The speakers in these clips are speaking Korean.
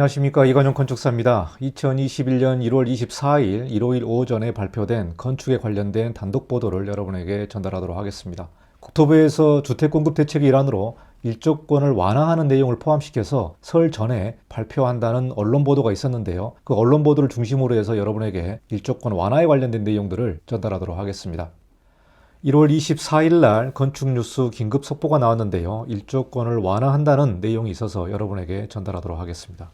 안녕하십니까 이관용 건축사입니다. 2021년 1월 24일 일요일 오전에 발표된 건축에 관련된 단독 보도를 여러분에게 전달하도록 하겠습니다. 국토부에서 주택 공급 대책 일환으로 일조권을 완화하는 내용을 포함시켜서 설 전에 발표한다는 언론 보도가 있었는데요. 그 언론 보도를 중심으로 해서 여러분에게 일조권 완화에 관련된 내용들을 전달하도록 하겠습니다. 1월 24일 날 건축뉴스 긴급 속보가 나왔는데요. 일조권을 완화한다는 내용이 있어서 여러분에게 전달하도록 하겠습니다.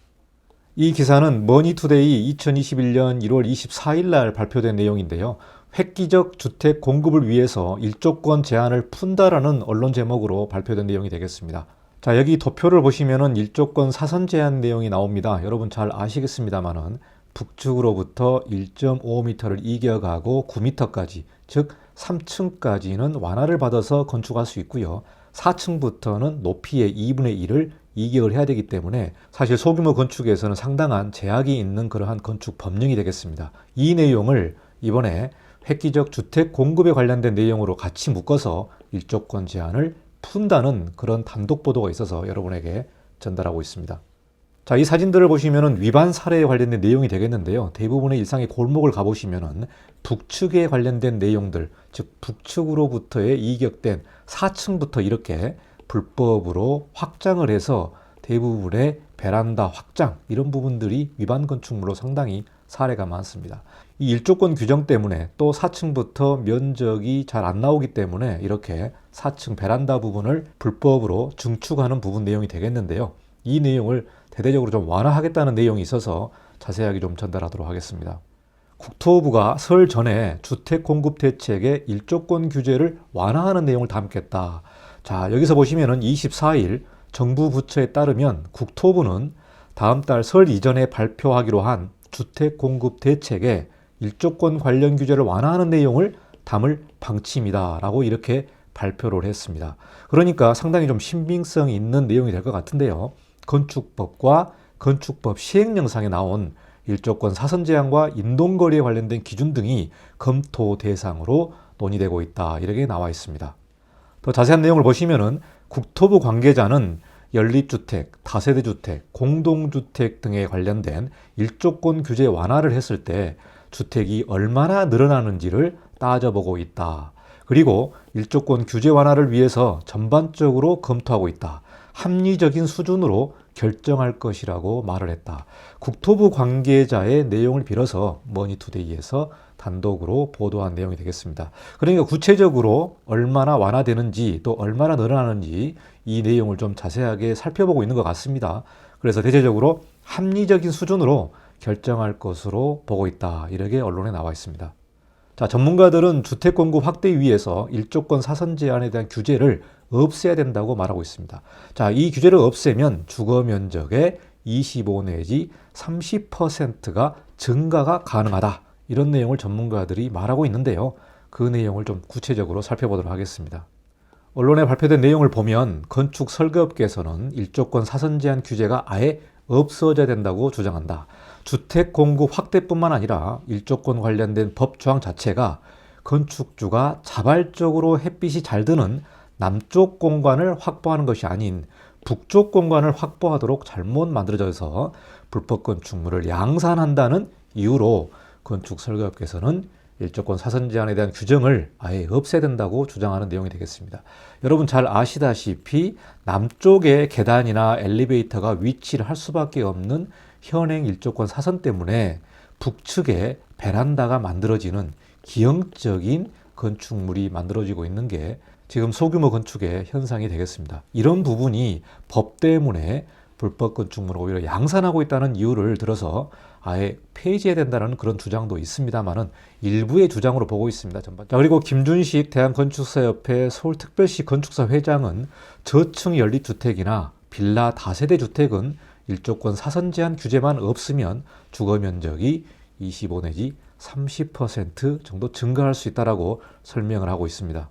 이 기사는 머니투데이 2021년 1월 24일 날 발표된 내용인데요. 획기적 주택 공급을 위해서 일조권 제한을 푼다라는 언론 제목으로 발표된 내용이 되겠습니다. 자, 여기 도표를 보시면은 일조권 사선 제한 내용이 나옵니다. 여러분 잘 아시겠습니다만은 북측으로부터 1.5m를 이겨가고 9m까지, 즉 3층까지는 완화를 받아서 건축할 수 있고요. 4층부터는 높이의 2분의 1을 이격을 해야 되기 때문에 사실 소규모 건축에서는 상당한 제약이 있는 그러한 건축 법령이 되겠습니다. 이 내용을 이번에 획기적 주택 공급에 관련된 내용으로 같이 묶어서 일조권 제한을 푼다는 그런 단독 보도가 있어서 여러분에게 전달하고 있습니다. 자, 이 사진들을 보시면은 위반 사례에 관련된 내용이 되겠는데요. 대부분의 일상의 골목을 가보시면은 북측에 관련된 내용들, 즉 북측으로부터의 이격된 4층부터 이렇게 불법으로 확장을 해서 대부분의 베란다 확장 이런 부분들이 위반 건축물로 상당히 사례가 많습니다. 이 일조권 규정 때문에 또 4층부터 면적이 잘 안 나오기 때문에 이렇게 4층 베란다 부분을 불법으로 증축하는 부분 내용이 되겠는데요. 이 내용을 대대적으로 좀 완화하겠다는 내용이 있어서 자세하게 좀 전달하도록 하겠습니다. 국토부가 설 전에 주택 공급 대책의 일조권 규제를 완화하는 내용을 담겠다. 자, 여기서 보시면은 24일 정부 부처에 따르면 국토부는 다음 달 설 이전에 발표하기로 한 주택 공급 대책에 일조권 관련 규제를 완화하는 내용을 담을 방침이다라고 이렇게 발표를 했습니다. 그러니까 상당히 좀 신빙성 있는 내용이 될 것 같은데요. 건축법과 건축법 시행령상에 나온 일조권 사선 제한과 인동거리에 관련된 기준 등이 검토 대상으로 논의되고 있다. 이렇게 나와 있습니다. 더 자세한 내용을 보시면은 국토부 관계자는 연립주택, 다세대 주택, 공동주택 등에 관련된 일조권 규제 완화를 했을 때 주택이 얼마나 늘어나는지를 따져보고 있다. 그리고 일조권 규제 완화를 위해서 전반적으로 검토하고 있다. 합리적인 수준으로 결정할 것이라고 말을 했다. 국토부 관계자의 내용을 빌어서 머니투데이에서 단독으로 보도한 내용이 되겠습니다. 그러니까 구체적으로 얼마나 완화되는지 또 얼마나 늘어나는지 이 내용을 좀 자세하게 살펴보고 있는 것 같습니다. 그래서 대체적으로 합리적인 수준으로 결정할 것으로 보고 있다. 이렇게 언론에 나와 있습니다. 자, 전문가들은 주택 공급 확대 위해서 일조권 사선 제한에 대한 규제를 없애야 된다고 말하고 있습니다. 자, 이 규제를 없애면 주거 면적의 25 내지 30%가 증가가 가능하다. 이런 내용을 전문가들이 말하고 있는데요. 그 내용을 좀 구체적으로 살펴보도록 하겠습니다. 언론에 발표된 내용을 보면 건축 설계업계에서는 일조권 사선 제한 규제가 아예 없어져야 된다고 주장한다. 주택 공급 확대뿐만 아니라 일조권 관련된 법 조항 자체가 건축주가 자발적으로 햇빛이 잘 드는 남쪽 공간을 확보하는 것이 아닌 북쪽 공간을 확보하도록 잘못 만들어져서 불법 건축물을 양산한다는 이유로 건축 설계업계에서는 일조권 사선 제한에 대한 규정을 아예 없애야 된다고 주장하는 내용이 되겠습니다. 여러분 잘 아시다시피 남쪽에 계단이나 엘리베이터가 위치를 할 수밖에 없는 현행 일조권 사선 때문에 북측에 베란다가 만들어지는 기형적인 건축물이 만들어지고 있는 게 지금 소규모 건축의 현상이 되겠습니다. 이런 부분이 법 때문에 불법 건축물을 오히려 양산하고 있다는 이유를 들어서 아예 폐지해야 된다는 그런 주장도 있습니다만은 일부의 주장으로 보고 있습니다. 전반. 자, 그리고 김준식 대한건축사협회 서울특별시 건축사 회장은 저층 연립주택이나 빌라 다세대 주택은 일조권 사선 제한 규제만 없으면 주거 면적이 25 내지 30% 정도 증가할 수 있다라고 설명을 하고 있습니다.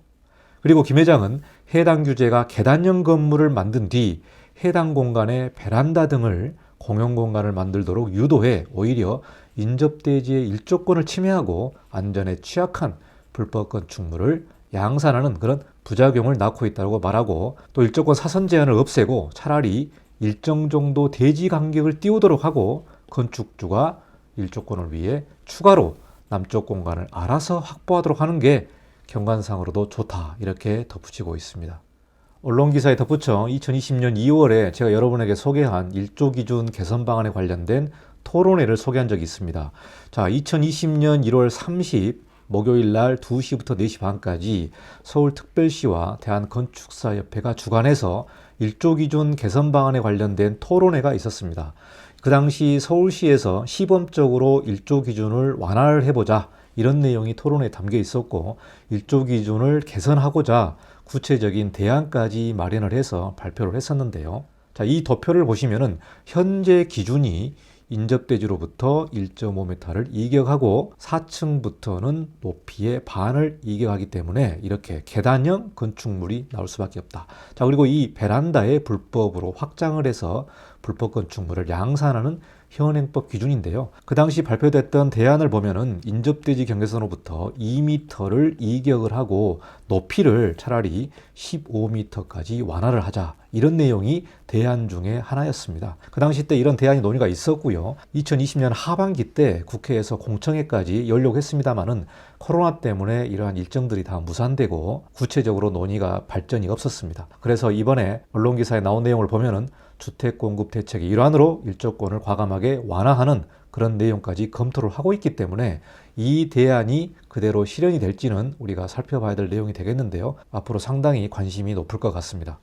그리고 김 회장은 해당 규제가 계단형 건물을 만든 뒤 해당 공간에 베란다 등을 공용 공간을 만들도록 유도해 오히려 인접대지의 일조권을 침해하고 안전에 취약한 불법 건축물을 양산하는 그런 부작용을 낳고 있다고 말하고 또 일조권 사선 제한을 없애고 차라리 일정 정도 대지 간격을 띄우도록 하고 건축주가 일조권을 위해 추가로 남쪽 공간을 알아서 확보하도록 하는 게 경관상으로도 좋다 이렇게 덧붙이고 있습니다. 언론 기사에 덧붙여 2020년 2월에 제가 여러분에게 소개한 일조 기준 개선 방안에 관련된 토론회를 소개한 적이 있습니다. 자, 2020년 1월 30 목요일 날 2시부터 4시 반까지 서울특별시와 대한건축사협회가 주관해서 일조 기준 개선 방안에 관련된 토론회가 있었습니다. 그 당시 서울시에서 시범적으로 일조 기준을 완화를 해보자 이런 내용이 토론에 담겨 있었고 일조 기준을 개선하고자 구체적인 대안까지 마련을 해서 발표를 했었는데요. 자, 이 도표를 보시면은 현재 기준이 인접대지로부터 1.5m를 이격하고 4층부터는 높이의 반을 이격하기 때문에 이렇게 계단형 건축물이 나올 수밖에 없다. 자, 그리고 이 베란다에 불법으로 확장을 해서 불법 건축물을 양산하는 현행법 기준인데요. 그 당시 발표됐던 대안을 보면은 인접대지 경계선으로부터 2m를 이격을 하고 높이를 차라리 15m까지 완화를 하자. 이런 내용이 대안 중에 하나였습니다. 그 당시 때 이런 대안이 논의가 있었고요. 2020년 하반기 때 국회에서 공청회까지 열려고 했습니다마는 코로나 때문에 이러한 일정들이 다 무산되고 구체적으로 논의가 발전이 없었습니다. 그래서 이번에 언론 기사에 나온 내용을 보면은 주택 공급 대책의 일환으로 일조권을 과감하게 완화하는 그런 내용까지 검토를 하고 있기 때문에 이 대안이 그대로 실현이 될지는 우리가 살펴봐야 될 내용이 되겠는데요. 앞으로 상당히 관심이 높을 것 같습니다.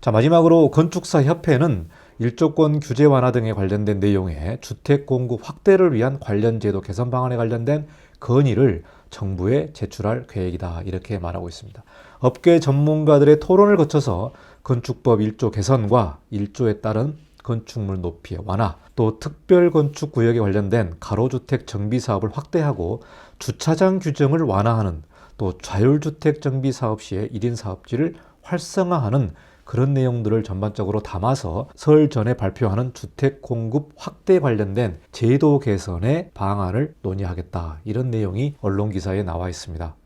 자, 마지막으로 건축사 협회는 일조권 규제 완화 등에 관련된 내용의 주택 공급 확대를 위한 관련 제도 개선 방안에 관련된 건의를 정부에 제출할 계획이다. 이렇게 말하고 있습니다. 업계 전문가들의 토론을 거쳐서 건축법 1조 개선과 1조에 따른 건축물 높이의 완화, 또 특별 건축 구역에 관련된 가로주택 정비 사업을 확대하고 주차장 규정을 완화하는 또 자율주택 정비 사업 시의 1인 사업지를 활성화하는 그런 내용들을 전반적으로 담아서 설 전에 발표하는 주택 공급 확대 관련된 제도 개선의 방안을 논의하겠다. 이런 내용이 언론 기사에 나와 있습니다.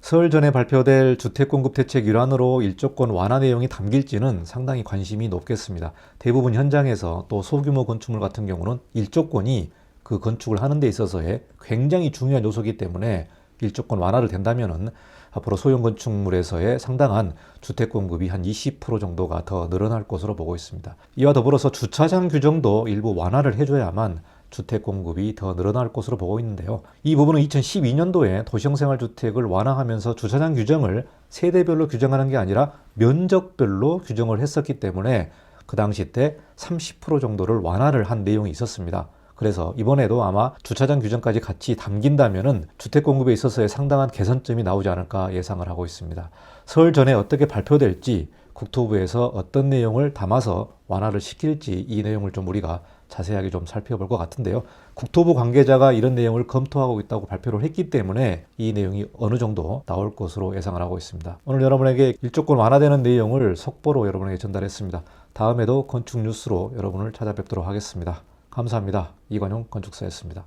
설 전에 발표될 주택 공급 대책 일환으로 일조권 완화 내용이 담길지는 상당히 관심이 높겠습니다. 대부분 현장에서 또 소규모 건축물 같은 경우는 일조권이 그 건축을 하는 데 있어서의 굉장히 중요한 요소이기 때문에 일조권 완화를 된다면은 앞으로 소형 건축물에서의 상당한 주택 공급이 한 20% 정도가 더 늘어날 것으로 보고 있습니다. 이와 더불어서 주차장 규정도 일부 완화를 해줘야만 주택 공급이 더 늘어날 것으로 보고 있는데요. 이 부분은 2012년도에 도시형생활주택을 완화하면서 주차장 규정을 세대별로 규정하는 게 아니라 면적별로 규정을 했었기 때문에 그 당시 때 30% 정도를 완화를 한 내용이 있었습니다. 그래서 이번에도 아마 주차장 규정까지 같이 담긴다면은 주택 공급에 있어서의 상당한 개선점이 나오지 않을까 예상을 하고 있습니다. 설 전에 어떻게 발표될지 국토부에서 어떤 내용을 담아서 완화를 시킬지 이 내용을 좀 우리가 자세하게 좀 살펴볼 것 같은데요. 국토부 관계자가 이런 내용을 검토하고 있다고 발표를 했기 때문에 이 내용이 어느 정도 나올 것으로 예상을 하고 있습니다. 오늘 여러분에게 일조권 완화되는 내용을 속보로 여러분에게 전달했습니다. 다음에도 건축 뉴스로 여러분을 찾아뵙도록 하겠습니다. 감사합니다. 이관용 건축사였습니다.